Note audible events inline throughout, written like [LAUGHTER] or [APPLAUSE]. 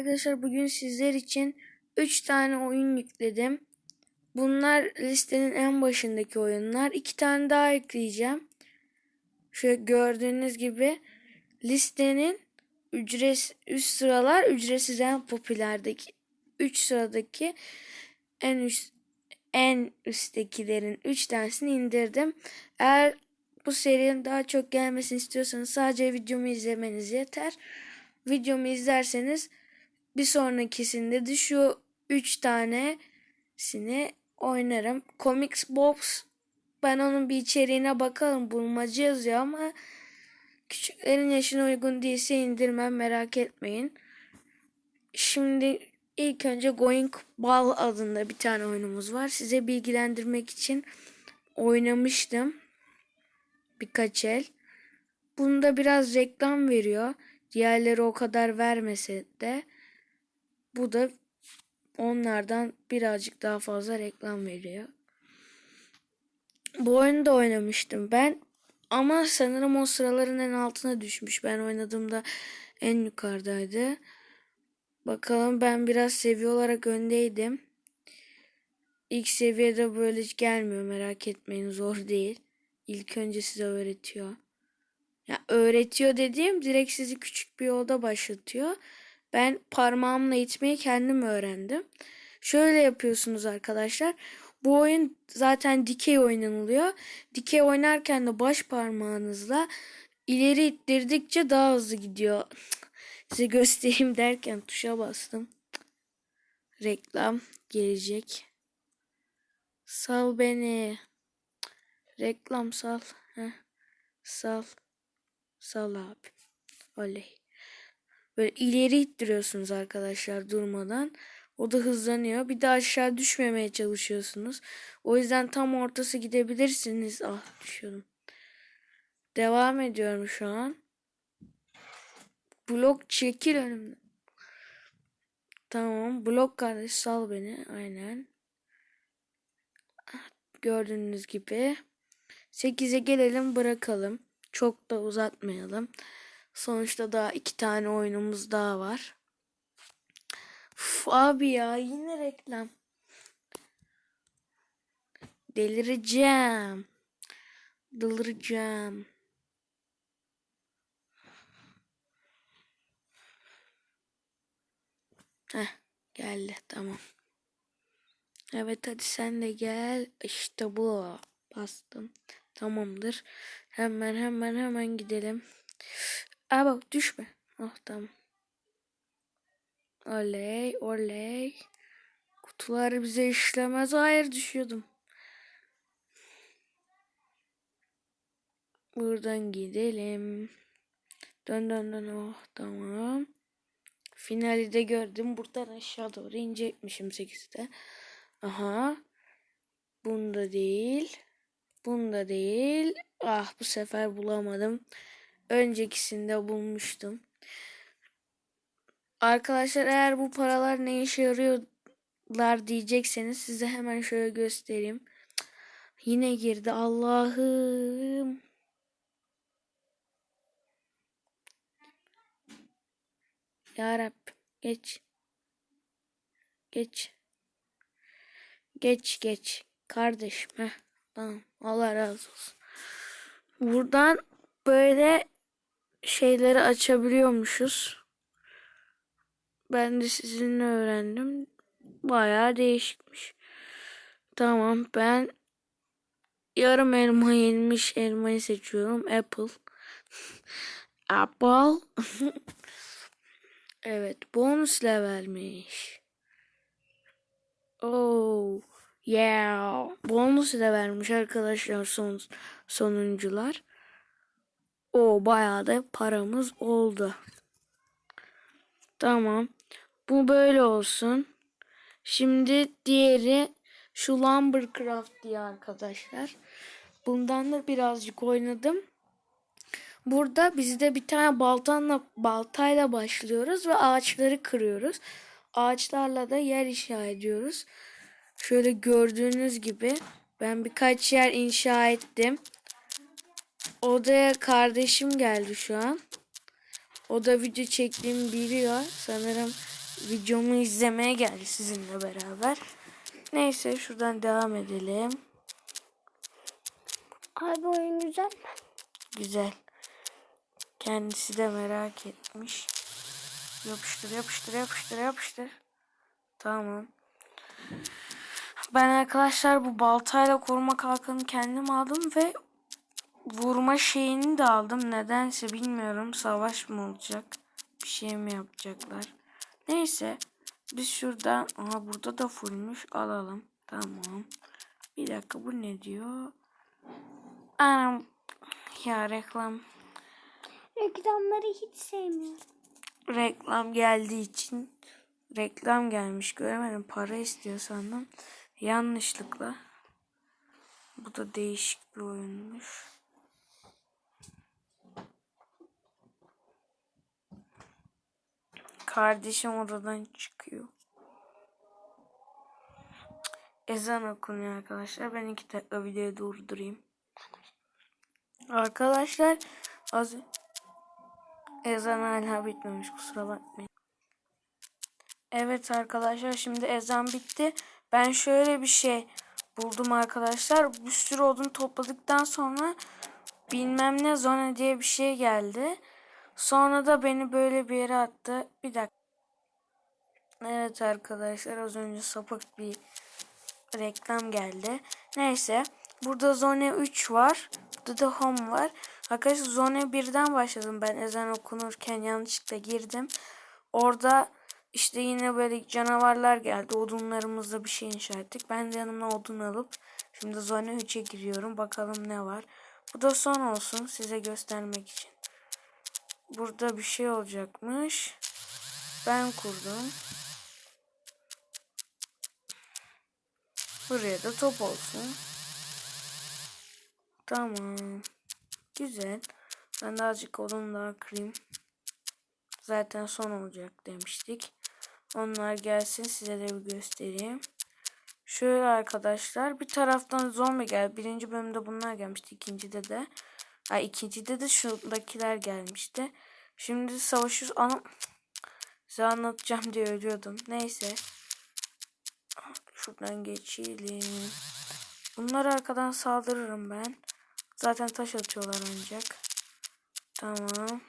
Arkadaşlar bugün sizler için 3 tane oyun yükledim. Bunlar listenin en başındaki oyunlar. 2 tane daha ekleyeceğim. Şöyle gördüğünüz gibi listenin ücret üst sıralar ücretsiz en popülerdeki 3 sıradaki en üst en üsttekilerin 3 tanesini indirdim. Eğer bu serinin daha çok gelmesini istiyorsanız sadece videomu izlemeniz yeter. Videomu izlerseniz bir sonrakisinde de şu 3 tanesini oynarım. Comics Box ben onun bir içeriğine bakalım bulmaca yazıyor ama küçüklerin yaşına uygun değilse indirmem merak etmeyin. Şimdi ilk önce Going Ball adında bir tane oyunumuz var. Size bilgilendirmek için oynamıştım birkaç el. Bunda biraz reklam veriyor. Diğerleri o kadar vermese de bu da onlardan birazcık daha fazla reklam veriyor. Bu oyunu da oynamıştım ben. Ama sanırım o sıraların en altına düşmüş. Ben oynadığımda en yukarıdaydı. Bakalım ben biraz seviye olarak öndeydim. İlk seviyede böyle hiç gelmiyor merak etmeyin zor değil. İlk önce size öğretiyor. Ya öğretiyor dediğim direkt sizi küçük bir yolda başlatıyor. Ben parmağımla itmeyi kendim öğrendim. Şöyle yapıyorsunuz arkadaşlar. Bu oyun zaten dikey oynanılıyor. Dikey oynarken de baş parmağınızla ileri ittirdikçe daha hızlı gidiyor. [SNIFFS] Size göstereyim derken tuşa bastım. Reklam gelecek. Sal beni. Reklam sal. Heh. Sal. Sal abi. Oley. Böyle ileri ittiriyorsunuz arkadaşlar durmadan. O da hızlanıyor. Bir de aşağı düşmemeye çalışıyorsunuz. O yüzden tam ortası gidebilirsiniz. Ah düşüyordum. Devam ediyorum şu an. Blok çekil önümden. Tamam. Blok kardeş sal beni. Aynen. Gördüğünüz gibi. 8'e gelelim bırakalım. Çok da uzatmayalım. Sonuçta daha iki tane oyunumuz daha var. Uf, abi ya yine reklam. Delireceğim. Delireceğim. Heh, geldi tamam. Evet hadi sen de gel. İşte bu. Bastım. Tamamdır. Hemen hemen hemen gidelim. Aa düşme. Oh tamam. Oley oley. Kutular bize işlemez. Hayır düşüyordum. Buradan gidelim. Dön dön dön. Oh tamam. Finali de gördüm. Buradan aşağı doğru inecekmişim 8'de. Aha. Bunda değil. Bunda değil. Ah bu sefer bulamadım. Öncekisinde bulmuştum. Arkadaşlar eğer bu paralar ne işe yarıyorlar diyecekseniz size hemen şöyle göstereyim. Yine girdi Allah'ım. Ya Rabbim geç. Geç. Geç geç. Kardeşim. Heh. Tamam. Allah razı olsun. Buradan böyle şeyleri açabiliyormuşuz. Ben de sizinle öğrendim. Bayağı değişikmiş. Tamam ben yarım elma yenmiş elmayı seçiyorum. Apple. [LAUGHS] Apple. [LAUGHS] evet bonus levelmiş. Oh. Yeah. Bonus da vermiş arkadaşlar son sonuncular. O bayağı da paramız oldu. Tamam. Bu böyle olsun. Şimdi diğeri şu Lumbercraft diye arkadaşlar. Bundan da birazcık oynadım. Burada bizde bir tane baltanla baltayla başlıyoruz ve ağaçları kırıyoruz. Ağaçlarla da yer inşa ediyoruz. Şöyle gördüğünüz gibi ben birkaç yer inşa ettim. Odaya kardeşim geldi şu an. O da video çektiğimi biliyor. Sanırım videomu izlemeye geldi sizinle beraber. Neyse şuradan devam edelim. Abi oyun güzel mi? Güzel. Kendisi de merak etmiş. Yapıştır yapıştır yapıştır yapıştır. Tamam. Ben arkadaşlar bu baltayla koruma kalkanı kendim aldım ve vurma şeyini de aldım. Nedense bilmiyorum. Savaş mı olacak? Bir şey mi yapacaklar? Neyse. Biz şuradan... Aha burada da fullmüş. Alalım. Tamam. Bir dakika bu ne diyor? Anam. Ya reklam. Reklamları hiç sevmiyorum. Reklam geldiği için reklam gelmiş göremedim. Para istiyor sandım. Yanlışlıkla. Bu da değişik bir oyunmuş. Kardeşim odadan çıkıyor. Ezan okunuyor arkadaşlar. Ben iki dakika videoyu durdurayım. Arkadaşlar az ezan hala bitmemiş kusura bakmayın. Evet arkadaşlar şimdi ezan bitti. Ben şöyle bir şey buldum arkadaşlar. Bir sürü odun topladıktan sonra bilmem ne zone diye bir şey geldi. Sonra da beni böyle bir yere attı. Bir dakika. Evet arkadaşlar az önce sapık bir reklam geldi. Neyse. Burada zone 3 var. Burada da home var. Arkadaşlar zone 1'den başladım ben ezan okunurken yanlışlıkla girdim. Orada işte yine böyle canavarlar geldi. Odunlarımızla bir şey inşa ettik. Ben de yanıma odun alıp şimdi zone 3'e giriyorum. Bakalım ne var. Bu da son olsun size göstermek için. Burada bir şey olacakmış. Ben kurdum. Buraya da top olsun. Tamam. Güzel. Ben de azıcık odun daha kırayım. Zaten son olacak demiştik. Onlar gelsin size de bir göstereyim. Şöyle arkadaşlar bir taraftan zombi geldi. Birinci bölümde bunlar gelmişti. İkincide de. Ay ikincide de şuradakiler gelmişti. Şimdi savaşıyoruz. Anam. Size anlatacağım diye ölüyordum. Neyse. Şuradan geçelim. Bunlar arkadan saldırırım ben. Zaten taş atıyorlar ancak. Tamam.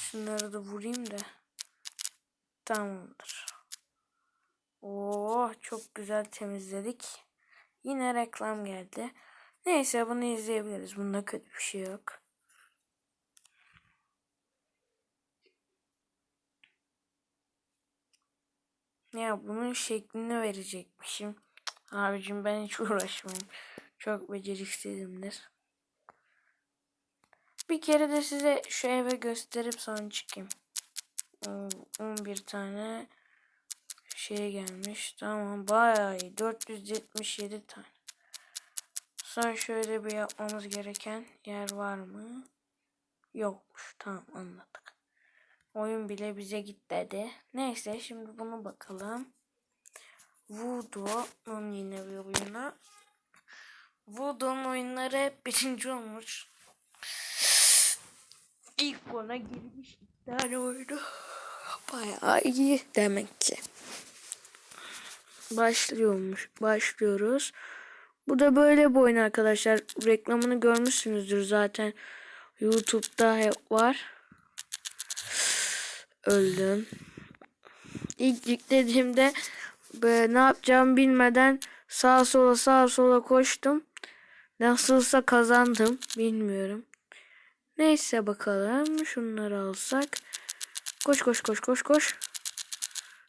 Şunları da vurayım da. Tamamdır. Oo çok güzel temizledik. Yine reklam geldi. Neyse bunu izleyebiliriz. Bunda kötü bir şey yok. Ya bunun şeklini verecekmişim. Abicim ben hiç uğraşmayayım. Çok beceriksizimdir. Bir kere de size şu eve gösterip sonra çıkayım. O- 11 tane şey gelmiş. Tamam bayağı iyi. 477 tane. Sonra şöyle bir yapmamız gereken yer var mı? Yokmuş. Tamam anladık. Oyun bile bize git dedi. Neyse şimdi bunu bakalım. Voodoo'nun yine bir oyunu. Voodoo'nun oyunları hep birinci olmuş. İlk ona girmiş iki tane oyunu. Bayağı iyi demek ki. Başlıyormuş. Başlıyoruz. Bu da böyle bir oyun arkadaşlar. Reklamını görmüşsünüzdür zaten. YouTube'da hep var. Öldüm. İlk yüklediğimde böyle ne yapacağımı bilmeden sağa sola sağa sola koştum. Nasılsa kazandım. Bilmiyorum. Neyse bakalım. Şunları alsak. Koş koş koş koş koş.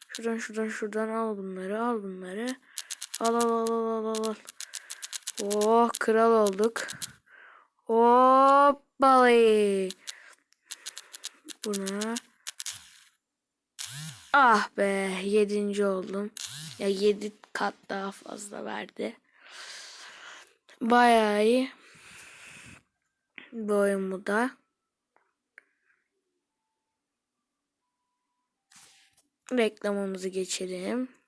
Şuradan şuradan şuradan al bunları al bunları. Al al al al al al. Oh kral olduk. Hoppalay. Buna. Ah be yedinci oldum. Ya yedi kat daha fazla verdi. Bayağı iyi. Bu da. Reklamımızı geçelim.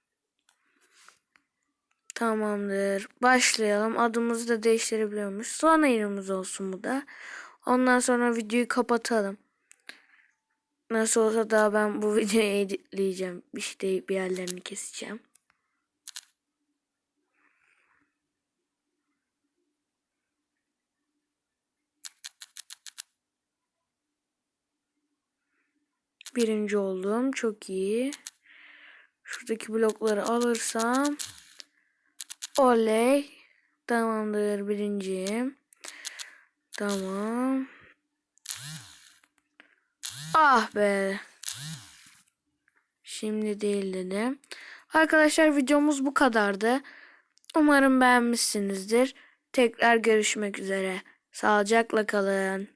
Tamamdır. Başlayalım. Adımızı da değiştirebiliyormuş. Son ayırımız olsun bu da. Ondan sonra videoyu kapatalım. Nasıl olsa daha ben bu videoyu editleyeceğim. İşte bir yerlerini keseceğim. Birinci oldum. Çok iyi. Şuradaki blokları alırsam oley. Tamamdır birinciyim. Tamam. Ah be. Şimdi değil dedim. Arkadaşlar videomuz bu kadardı. Umarım beğenmişsinizdir. Tekrar görüşmek üzere. Sağlıcakla kalın.